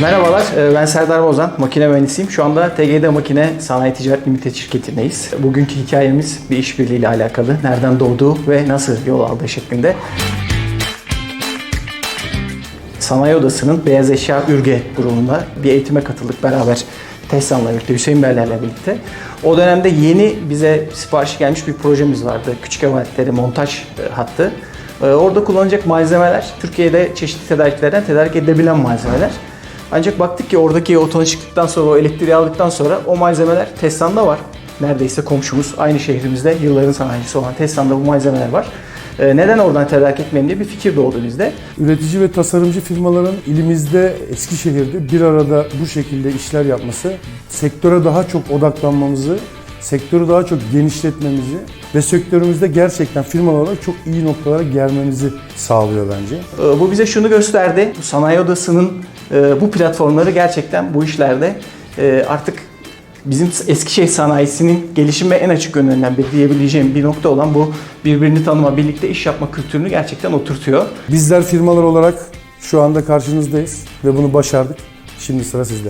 Merhabalar, e, ben Serdar Bozan, makine mühendisiyim. Şu anda TGD Makine Sanayi Ticaret Limited şirketindeyiz. Bugünkü hikayemiz bir işbirliği ile alakalı. Nereden doğduğu ve nasıl yol aldığı şeklinde. Sanayi Odası'nın Beyaz Eşya Ürge grubunda bir eğitime katıldık beraber. Teslan'la birlikte, Hüseyin Beyler'le birlikte. O dönemde yeni bize sipariş gelmiş bir projemiz vardı. Küçük ev aletleri montaj e, hattı. E, Orada kullanacak malzemeler Türkiye'de çeşitli tedariklerden tedarik edilebilen malzemeler. Ancak baktık ki oradaki otona çıktıktan sonra, o elektriği aldıktan sonra o malzemeler Teslan'da var. Neredeyse komşumuz aynı şehrimizde yılların sanayicisi olan Teslan'da bu malzemeler var. E, Neden oradan tedarik etmeyelim diye bir fikir doğdu bizde. Üretici ve tasarımcı firmaların ilimizde, Eskişehir'de bir arada bu şekilde işler yapması, sektöre daha çok odaklanmamızı, sektörü daha çok genişletmemizi ve sektörümüzde gerçekten firmalar olarak çok iyi noktalara gelmemizi sağlıyor bence. Ee, Bu bize şunu gösterdi. Bu sanayi odasının e, bu platformları gerçekten bu işlerde e, artık bizim Eskişehir sanayisinin gelişime en açık yönlerinden biri diyebileceğim bir nokta olan bu birbirini tanıma, birlikte iş yapma kültürünü gerçekten oturtuyor. Bizler firmalar olarak şu anda karşınızdayız ve bunu başardık. Şimdi sıra sizde.